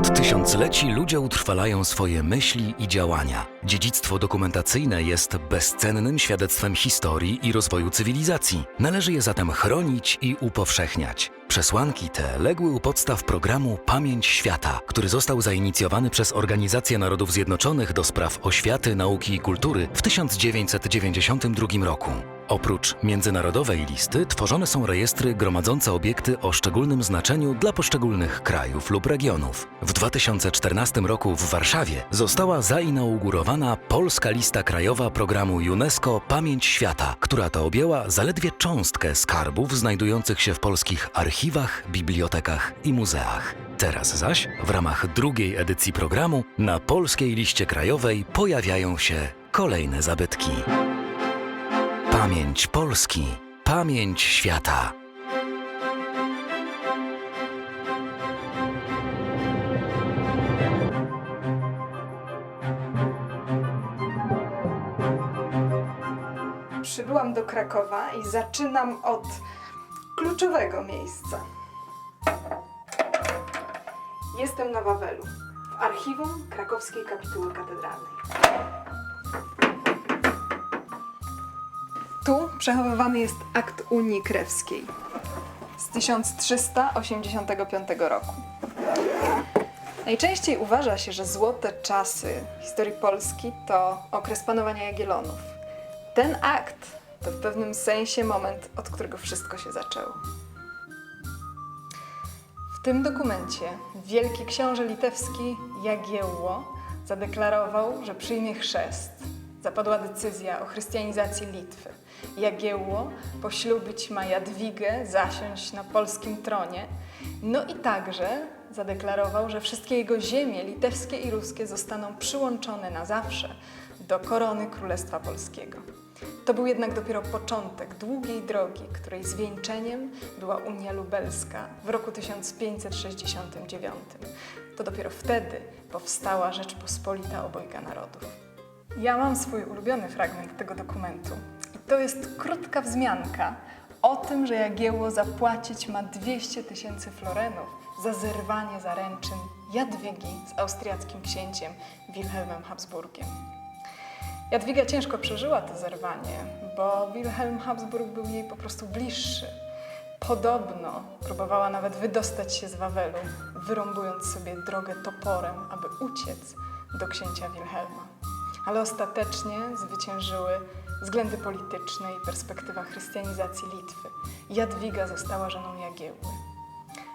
Od tysiącleci ludzie utrwalają swoje myśli i działania. Dziedzictwo dokumentacyjne jest bezcennym świadectwem historii i rozwoju cywilizacji. Należy je zatem chronić i upowszechniać. Przesłanki te legły u podstaw programu Pamięć Świata, który został zainicjowany przez Organizację Narodów Zjednoczonych do spraw oświaty, nauki i kultury w 1992 roku. Oprócz międzynarodowej listy tworzone są rejestry gromadzące obiekty o szczególnym znaczeniu dla poszczególnych krajów lub regionów. W 2014 roku w Warszawie została zainaugurowana Polska Lista Krajowa programu UNESCO Pamięć Świata, która to objęła zaledwie cząstkę skarbów znajdujących się w polskich archiwach, bibliotekach i muzeach. Teraz zaś, w ramach drugiej edycji programu, na Polskiej Liście Krajowej pojawiają się kolejne zabytki. Pamięć Polski, pamięć świata. Przybyłam do Krakowa i zaczynam od kluczowego miejsca. Jestem na Wawelu, w archiwum krakowskiej kapituły katedralnej. Tu przechowywany jest akt Unii Krewskiej z 1385 roku. Najczęściej uważa się, że złote czasy historii Polski to okres panowania Jagiellonów. Ten akt to w pewnym sensie moment, od którego wszystko się zaczęło. W tym dokumencie wielki książę litewski Jagiełło zadeklarował, że przyjmie chrzest. Zapadła decyzja o chrystianizacji Litwy. Jagiełło poślubić ma Jadwigę, zasiąść na polskim tronie. No i także zadeklarował, że wszystkie jego ziemie litewskie i ruskie zostaną przyłączone na zawsze do korony Królestwa Polskiego. To był jednak dopiero początek długiej drogi, której zwieńczeniem była Unia Lubelska w roku 1569. To dopiero wtedy powstała Rzeczpospolita Obojga Narodów. Ja mam swój ulubiony fragment tego dokumentu. To jest krótka wzmianka o tym, że Jagiełło zapłacić ma 200 tysięcy florenów za zerwanie zaręczyn Jadwigi z austriackim księciem Wilhelmem Habsburgiem. Jadwiga ciężko przeżyła to zerwanie, bo Wilhelm Habsburg był jej po prostu bliższy. Podobno próbowała nawet wydostać się z Wawelu, wyrąbując sobie drogę toporem, aby uciec do księcia Wilhelma. Ale ostatecznie zwyciężyły względy polityczne i perspektywa chrystianizacji Litwy. Jadwiga została żoną Jagiełły.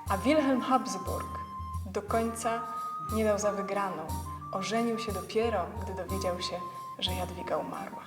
A Wilhelm Habsburg do końca nie dał za wygraną. Ożenił się dopiero, gdy dowiedział się, że Jadwiga umarła.